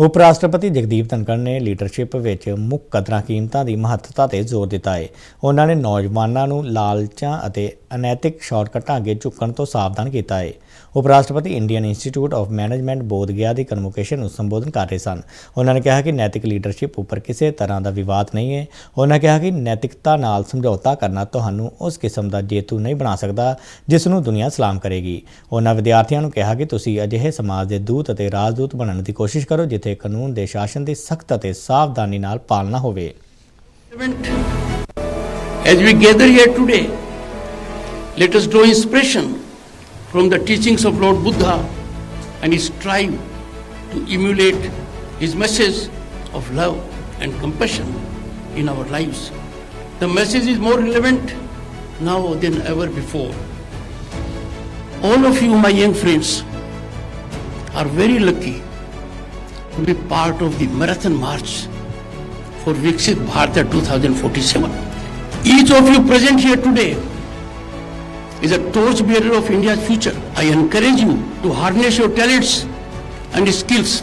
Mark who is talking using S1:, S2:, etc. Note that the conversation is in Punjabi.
S1: ਉਪ ਰਾਸ਼ਟਰਪਤੀ ਜਗਦੀਪ ਧਨਖੜ ਨੇ ਲੀਡਰਸ਼ਿਪ ਵਿੱਚ ਮੁੱਖ ਕਦਰਾਂ ਕੀਮਤਾਂ ਦੀ ਮਹੱਤਤਾ ਤੇ ਜ਼ੋਰ ਦਿੱਤਾ ਹੈ ਉਹਨਾਂ ਨੇ ਨੌਜਵਾਨਾਂ ਨੂੰ ਲਾਲਚਾਂ ਅਤੇ ਅਨੈਤਿਕ ਸ਼ਾਰਟਕਟਾਂ ਅੱਗੇ ਝੁਕਣ ਤੋਂ ਸਾਵਧਾਨ ਕੀਤਾ ਹੈ ਉਪ ਰਾਸ਼ਟਰਪਤੀ ਇੰਡੀਅਨ ਇੰਸਟੀਚਿਊਟ ਆਫ ਮੈਨੇਜਮੈਂਟ ਬੋਧ ਗਿਆ ਦੀ ਕਨਵੋਕੇਸ਼ਨ ਨੂੰ ਸੰਬੋਧਨ ਕਰ ਰਹੇ ਸਨ। ਉਹਨਾਂ ਨੇ ਕਿਹਾ ਕਿ ਨੈਤਿਕ ਲੀਡਰਸ਼ਿਪ ਉੱਪਰ ਕਿਸੇ ਤਰ੍ਹਾਂ ਦਾ ਵਿਵਾਦ ਨਹੀਂ ਹੈ ਉਹਨਾਂ ਕਿਹਾ ਕਿ ਨੈਤਿਕਤਾ ਨਾਲ ਸਮਝੌਤਾ ਕਰਨਾ ਤੁਹਾਨੂੰ ਉਸ ਕਿਸਮ ਦਾ ਜੇਤੂ ਨਹੀਂ ਬਣਾ ਸਕਦਾ ਜਿਸ ਨੂੰ ਦੁਨੀਆ ਸਲਾਮ ਕਰੇਗੀ। ਉਹਨਾਂ ਵਿਦਿਆਰਥੀਆਂ ਨੂੰ ਕਿਹਾ ਕਿ ਤੁਸੀਂ ਅਜਿਹੇ ਸਮਾਜ ਦੇ ਦੂਤ ਅਤੇ ਰਾਜਦੂਤ ਬਣਨ ਦੀ ਕੋਸ਼ਿਸ਼ ਕਰੋ ਜਿੱਥੇ ਕਾਨੂੰਨ ਦੇ ਸ਼ਾਸਨ ਦੀ ਸਖਤ ਅਤੇ ਸਾਵਧਾਨੀ ਨਾਲ ਪਾਲਣਾ ਹੋਵੇ
S2: As we gather here today, let us draw inspiration from the teachings of Lord Buddha and strive to emulate his message of love and compassion in our lives. The message is more relevant now than ever before. All of you, my young friends, are very lucky to be part of the marathon march for Viksit Bharat 2047. Each of you present here today is a torchbearer of India's future. I encourage you to harness your talents and skills